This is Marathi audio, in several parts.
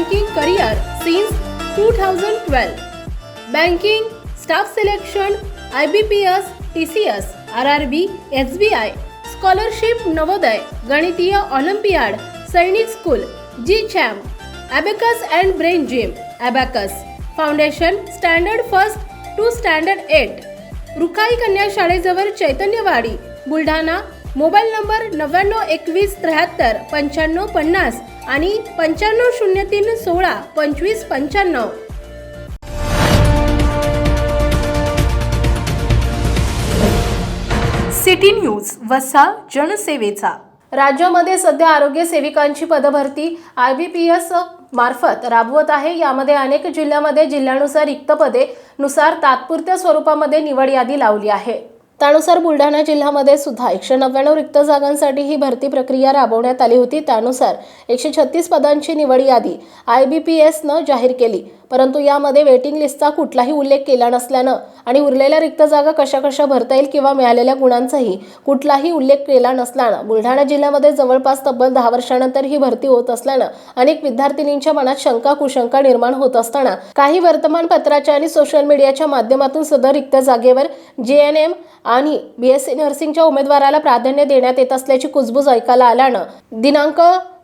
Two thousand twelve banking staff selection I B P S T C S R R B S B I scholarship Navodaya गणितीय ऑलिम्पियाड सैनिक school G champ abacus and brain gym abacus foundation standard first to standard eight Rukhai कन्या शाळेजवळ चैतन्यवाडी बुलढाणा मोबाईल नंबर नव्याण्णव एकवीस त्र्याहत्तर पंच्याण्णव पन्नास आणि पंच्याण्णव शून्य तीन सोळा पंचवीस पंच्याण्णव. सिटी न्यूज वसा जनसेवेचा. राज्यामध्ये सध्या आरोग्य सेविकांची पदभरती आय बी पी एस मार्फत राबवत आहे. यामध्ये अनेक जिल्ह्यामध्ये जिल्ह्यानुसार रिक्त पदे नुसार तात्पुरत्या स्वरूपामध्ये निवड यादी लावली आहे. त्यानुसार बुलढाणा जिल्ह्यामध्ये सुद्धा एकशे नव्याण्णव रिक्त जागांसाठी ही भरती प्रक्रिया राबवण्यात आली होती. त्यानुसार एकशे छत्तीस पदांची निवड यादी आय बी पी एसनं जाहीर केली. परंतु यामध्ये वेटिंग लिस्टचा कुठलाही उल्लेख केला नसल्यानं आणि उरलेल्या रिक्त जागा कशा कशा भरता येईल किंवा मिळालेल्या गुणांचाही कुठलाही उल्लेख केला नसल्यानं बुलढाणा जिल्ह्यामध्ये जवळपास तब्बल दहा वर्षानंतर ही भरती होत असल्यानं अनेक विद्यार्थिनींच्या मनात शंका कुशंका निर्माण होत असताना काही वर्तमानपत्राच्या आणि सोशल मीडियाच्या माध्यमातून सदर रिक्त जागेवर जे एन एम आणि बी एस सी नर्सिंगच्या उमेदवाराला प्राधान्य देण्यात येत असल्याची कुजबूज ऐकायला आल्यानं दिनांक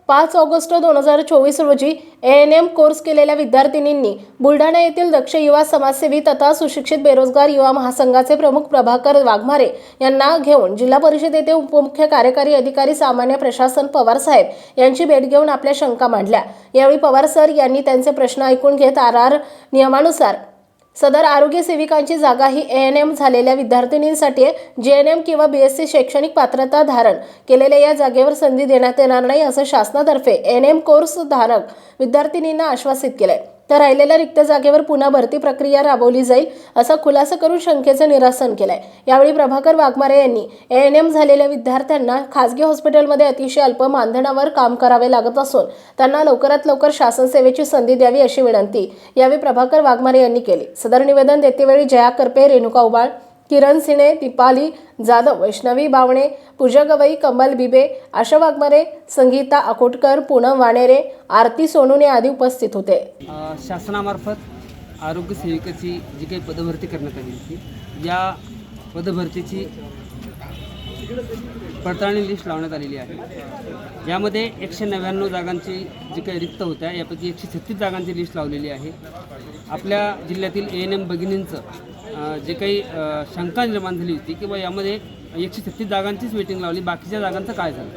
पाच ऑगस्ट दोन हजार चोवीस रोजी ए एन एम कोर्स केलेल्या विद्यार्थिनींनी बुलढाणा येथील दक्ष युवा समाजसेवी तथा सुशिक्षित बेरोजगार युवा महासंघाचे प्रमुख प्रभाकर वाघमारे यांना घेऊन जिल्हा परिषद येथे उपमुख्य कार्यकारी अधिकारी सामान्य प्रशासन पवार साहेब यांची भेट घेऊन आपल्या शंका मांडल्या. यावेळी पवार सर यांनी त्यांचे प्रश्न ऐकून घेत आर आर नियमानुसार सदर आरोग्य सेविकांची जागा ही ए एन एम झालेल्या विद्यार्थिनींसाठी जे एन एम किंवा बी एस सी शैक्षणिक पात्रता धारण केलेल्या या जागेवर संधी देण्यात येणार नाही असं शासनातर्फे एन एम कोर्स धारक विद्यार्थिनींना आश्वासित केलं आहे तर राहिलेल्या रिक्त जागेवर पुन्हा भरती प्रक्रिया राबवली जाईल असा खुलासा करून शंकेचं निरासन केलंय. यावेळी प्रभाकर वाघमारे यांनी ए एन एम झालेल्या विद्यार्थ्यांना खासगी हॉस्पिटलमध्ये अतिशय अल्प मानधनावर काम करावे लागत असून त्यांना लवकरात लवकर शासन सेवेची संधी द्यावी अशी विनंती यावेळी प्रभाकर वाघमारे यांनी केली. सदर निवेदन देतेवेळी जया करपे रेणुका उबाळ किरण सिने दीपाली जाधव वैष्णवी बावणे पूजा गवई कमल बिबे आशा वाघमारे संगीता अकोटकर पूनम वाणेरे आरती सोनूने आदी उपस्थित होते. शासनामार्फत आरोग्य सेविकेची जी काही पदभरती करण्यात आली होती या पदभरतीची पडताळणी लिस्ट लावण्यात आलेली आहे. यामध्ये एकशे नव्याण्णव जागांची जी काही रिक्त होत्या यापैकी एकशे छत्तीस जागांची लिस्ट लावलेली आहे. आपल्या जिल्ह्यातील ए एन एम भगिनींचं जे काही शंका निर्माण झाली होती किंवा यामध्ये एकशे छत्तीस जागांचीच वेटिंग लावली बाकीच्या जागांचं काय झालं?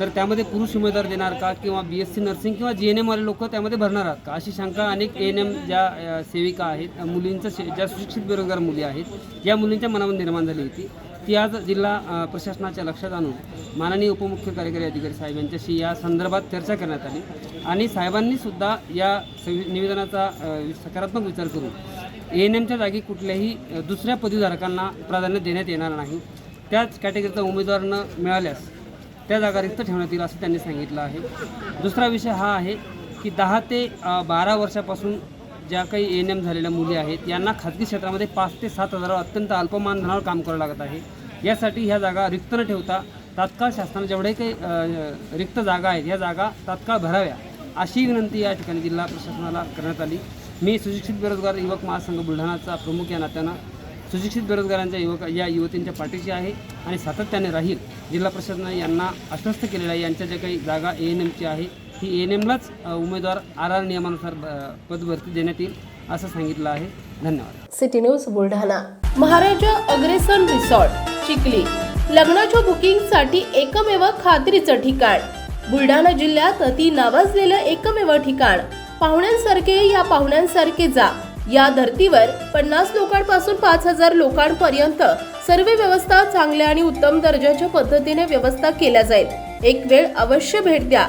तर त्यामध्ये पुरुष उमेदवार देणार का किंवा बी एस सी नर्सिंग किंवा जी एन एमवाले लोक त्यामध्ये भरणार आहात का? अशी शंका अनेक ए एन एम ज्या सेविका आहेत मुलींचं ज्या सुशिक्षित बेरोजगार मुली आहेत या मुलींच्या मनामध्ये निर्माण झाली होती. ती आज जिल्हा प्रशासनाच्या लक्षात आणून माननीय उपमुख्य कार्यकारी अधिकारी साहेब यांच्याशी या संदर्भात चर्चा करण्यात आली आणि साहेबांनी सुद्धा या सवि- निवेदनाचा सकारात्मक विचार करून ए एन एमच्या जागी कुठल्याही दुसऱ्या पदवीधारकांना प्राधान्य देण्यात येणार नाही त्याच कॅटेगरीचा उमेदवार न मिळाल्यास त्या जागा रिक्त ठेवण्यात येईल असं त्यांनी सांगितलं आहे. दुसरा विषय हा आहे की दहा ते बारा वर्षापासून ज्या काही एन एम झालेल्या मुली आहेत यांना खाजगी क्षेत्रामध्ये पाच ते सात हजारावर अत्यंत अल्पमानधनावर काम करावं लागत आहे. यासाठी ह्या जागा रिक्त न ठेवता तात्काळ शासनाने जेवढे काही रिक्त जागा आहेत ह्या जागा तात्काळ भराव्या अशी विनंती या ठिकाणी जिल्हा प्रशासनाला करण्यात आली. मी सुशिक्षित बेरोजगार युवक महासंघ बुलढाणाचा प्रमुख या नात्यानं सुशिक्षित बेरोजगारांच्या युवक या युवतींच्या पाठीशी आहे आणि सातत्याने राहील जिल्हा प्रशासनाने यांना आश्वस्त केलेलं आहे. यांच्या ज्या काही जागा ए एन एमची आहे ही एन एमलाच उमेदवार आर आर नियमानुसार पदभरती देण्यात येईल असं सांगितलं आहे. धन्यवाद. City news Buldhana. Maharaja Agrasen resort Chikhli. लग्नाच्या बुकिंगसाठी एकमेव खात्रीचं ठिकाण. बुलढाणा जिल्ह्यात अति नावाजलेलं एकमेव ठिकाण. पाहुण्यांसारखे या पाहुण्यांसारखे जा. या धर्तीवर पन्नास लोकांपासून पाच हजार लोकांपर्यंत सर्व व्यवस्था चांगल्या आणि उत्तम दर्जाच्या पद्धतीने व्यवस्था केल्या जाईल. एक वेळ अवश्य भेट द्या.